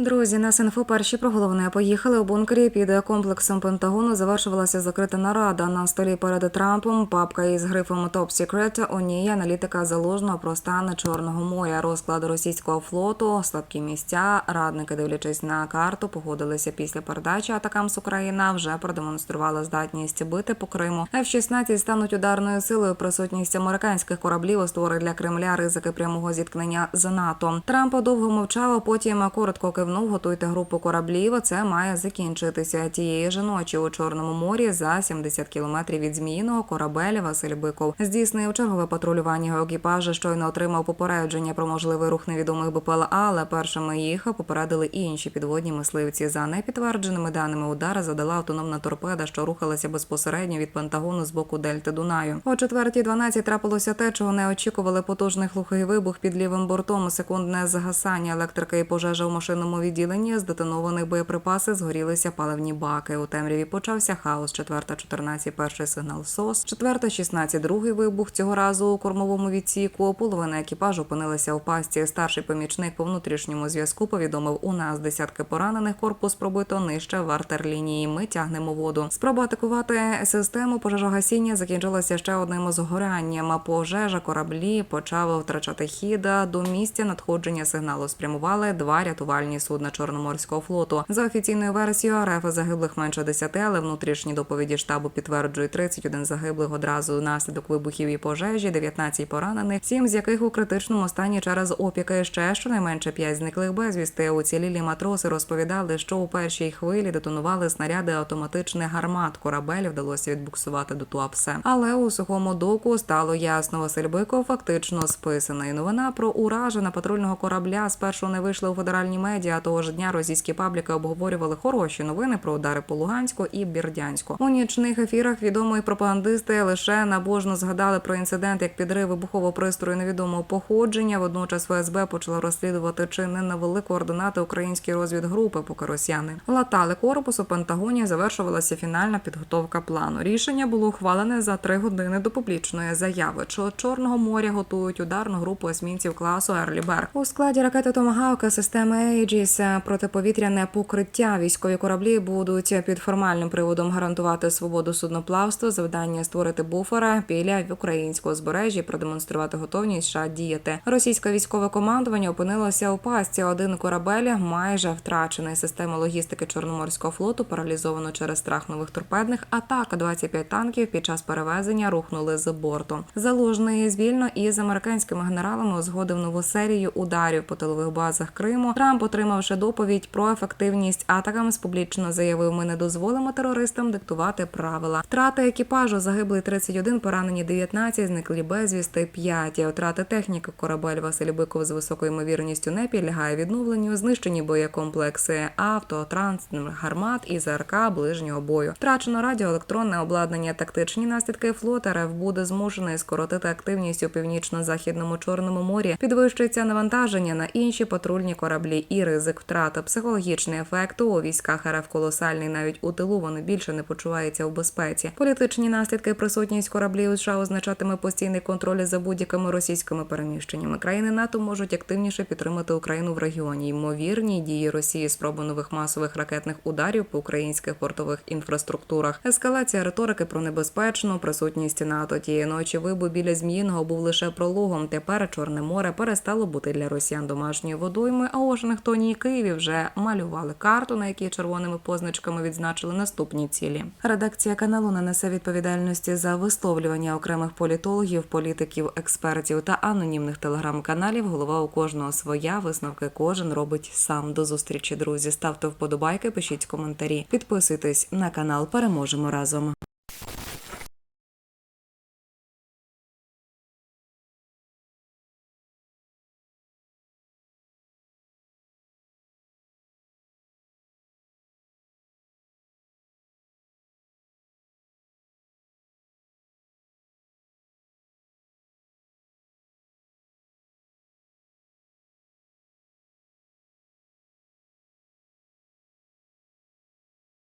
Друзі, на Синфо перші про головне поїхали у бункері під комплексом Пентагону. Завершувалася закрита нарада. На столі перед Трампом папка із грифом Top Secret. У ній аналітика залужного про стан Чорного моря, розклад російського флоту, слабкі місця. Радники, дивлячись на карту, погодилися після передачі атакам з Україна. Вже продемонструвала здатність бити по Криму. F-16 стануть ударною силою. Присутність американських кораблів створить для Кремля ризики прямого зіткнення з НАТО. Трамп довго мовчав, потім коротко кивнув. Готуйте групу кораблів. Це має закінчитися тієї ж ночі у Чорному морі за 70 кілометрів від Зміїного корабель Василь Биков здійснив чергове патрулювання його екіпажу. Щойно отримав попередження про можливий рух невідомих БПЛА, але першими їх попередили і інші підводні мисливці. За непідтвердженими даними удара задала автономна торпеда, що рухалася безпосередньо від Пентагону з боку Дельти Дунаю. О 4.12 трапилося те, чого не очікували потужний глухий вибух під лівим бортом. Секундне загасання електрики і пожежа у машинному відділенні. З детонованих боєприпаси згорілися паливні баки. У темряві почався хаос. 4.14 перший сигнал СОС. 4.16 другий вибух. Цього разу у кормовому відсіку. Половина екіпажу опинилася у пастці. Старший помічник по внутрішньому зв'язку повідомив: у нас десятки поранених. Корпус пробито нижче в артерлінії. Ми тягнемо воду. Спроба атакувати систему пожежогасіння закінчилася ще одним згорянням. Пожежа кораблі почав втрачати хід. До місця надходження сигналу спрямували два рятувальні судна Чорноморського флоту. За офіційною версією РФ загиблих менше 10, але внутрішні доповіді штабу підтверджують 31 загиблих одразу внаслідок вибухів і пожежі, 19 поранених, 7 з яких у критичному стані через опіки. Ще щонайменше 5 зниклих безвісти. Уцілілі матроси розповідали, що у першій хвилі детонували снаряди автоматичних гармат. Корабель вдалося відбуксувати до Туапсе. Але у сухому доку стало ясно, Василь Биков фактично списаний. Новина про ураження патрульного корабля спершу не вийшла у федеральні медіа. Того ж дня російські пабліки обговорювали хороші новини про удари по Луганську і Бердянську. У нічних ефірах відомі пропагандисти лише набожно згадали про інцидент як підрив вибухового пристрою невідомого походження. Водночас ФСБ почала розслідувати чи не навели координати української розвідгрупи, поки росіяни латали корпус у Пентагоні. Завершувалася фінальна підготовка плану. Рішення було ухвалене за три години до публічної заяви. Що Чорного моря готують ударну групу есмінців класу Ерліберг у складі ракети Томагавка системи Aegis протиповітряне покриття. Військові кораблі будуть під формальним приводом гарантувати свободу судноплавства. Завдання створити буфера біля українського збережжя, продемонструвати готовність США діяти. Російське військове командування опинилося у пастці. Один корабель майже втрачений. Система логістики Чорноморського флоту паралізовано через страх нових торпедних атак. 25 танків під час перевезення рухнули з борту. Залужний звільно із американськими генералами узгодив нову серію ударів по тилових базах Криму. Трамп, отримавши доповідь про ефективність атакам, публічно заявив: ми не дозволимо терористам диктувати правила. Втрати екіпажу загиблий 31, поранені 19, зниклі безвісти 5. Втрати техніки корабель Василь Биков з високою ймовірністю не підлягає відновленню. Знищені боєкомплекси авто, транспортних гармат і ЗРК ближнього бою. Втрачено радіоелектронне обладнання, тактичні наслідки флот РФ буде змушений скоротити активність у північно-західному чорному морі. Підвищується навантаження на інші патрульні кораблі і ризик втрати. Психологічний ефект у військах РФ колосальний. Навіть у тилу вони більше не почуваються у безпеці. Політичні наслідки присутність кораблів США означатиме постійний контроль за будь-якими російськими переміщеннями. Країни НАТО можуть активніше підтримати Україну в регіоні. Ймовірні дії Росії спроби нових масових ракетних ударів по українських портових інфраструктурах. Ескалація риторики про небезпечну присутність НАТО тієї ночі вибух біля Зміїного був лише прологом. Тепер Чорне море перестало бути для росіян домашньою водоймою. А у Вашингтоні Києві вже малювали карту, на якій червоними позначками відзначили наступні цілі. Редакція каналу не несе відповідальності за висловлювання окремих політологів, політиків, експертів та анонімних телеграм-каналів. Голова у кожного своя висновки кожен робить сам. До зустрічі, друзі. Ставте вподобайки, пишіть коментарі, підписуйтесь на канал. Переможемо разом.